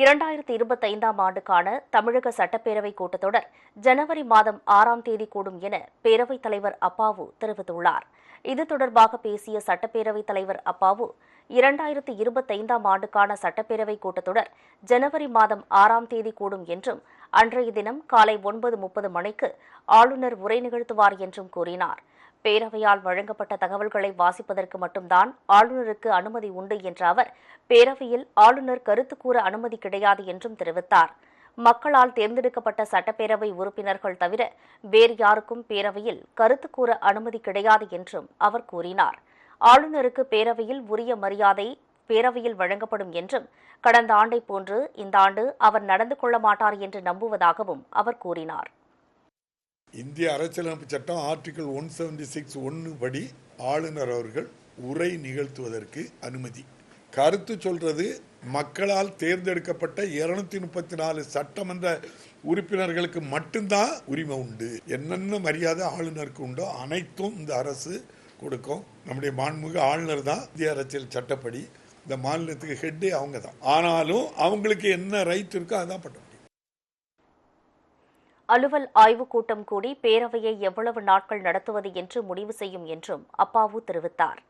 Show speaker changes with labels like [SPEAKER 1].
[SPEAKER 1] இரண்டாயிரத்தி இருபத்தைந்தாம் ஆண்டுக்கான தமிழக சட்டப்பேரவை கூட்டத்தொடர் ஜனவரி மாதம் ஆறாம் தேதி கூடும் என பேரவைத் தலைவர் அப்பாவு தெரிவித்துள்ளார். இது தொடர்பாக பேசிய சட்டப்பேரவைத் தலைவர் அப்பாவு இரண்டாயிரத்தி இருபத்தைந்தாம் ஆண்டுக்கான சட்டப்பேரவை கூட்டத்தொடர் ஜனவரி மாதம் ஆறாம் தேதி கூடும் என்றும் அன்றைய தினம் காலை ஒன்பது முப்பது மணிக்கு ஆளுநர் உரை நிகழ்த்துவார் என்றும் கூறினார். பேரவையால் வழங்கப்பட்ட தகவல்களை வாசிப்பதற்கு மட்டும்தான் ஆளுநருக்கு அனுமதி உண்டு என்ற அவர் பேரவையில் ஆளுநர் கருத்து கூற அனுமதி கிடையாது என்றும் தெரிவித்தார். மக்களால் தேர்ந்தெடுக்கப்பட்ட சட்டப்பேரவை உறுப்பினர்கள் தவிர வேறு யாருக்கும் பேரவையில் கருத்து கூற அனுமதி கிடையாது என்றும் அவர் கூறினார். ஆளுநருக்கு பேரவையில் உரிய மரியாதை பேரவையில் வழங்கப்படும் என்றும் கடந்த ஆண்டை போன்று இந்த ஆண்டு அவர் நடந்து கொள்ள மாட்டார் என்று நம்புவதாகவும் அவர் கூறினார்.
[SPEAKER 2] இந்திய அரசியலமைப்பு சட்டம் ஆர்டிகல் ஒன் செவன்டி சிக்ஸ் ஒன்று படி ஆளுநர் அவர்கள் உரை நிகழ்த்துவதற்கு அனுமதி. கருத்து சொல்றது மக்களால் தேர்ந்தெடுக்கப்பட்ட இருநூத்தி முப்பத்தி நாலு சட்டமன்ற உறுப்பினர்களுக்கு மட்டும்தான் உரிமை உண்டு. என்னென்ன மரியாதை ஆளுநருக்கு உண்டோ அனைத்தும் இந்த அரசு கொடுக்கும். நம்முடைய மாண்புமிகு ஆளுநர் தான் இந்திய அரசியல் சட்டப்படி இந்த மாநிலத்துக்கு ஹெட்டே அவங்க தான் ஆனாலும் அவங்களுக்கு என்ன ரைட் இருக்கோ அதான் பண்ண
[SPEAKER 1] அலுவல் ஆய்வுக் கூட்டம் கூடி பேரவையை எவ்வளவு நாட்கள் நடத்துவது என்று முடிவு செய்யும் என்றும் அப்பாவு தெரிவித்தார்.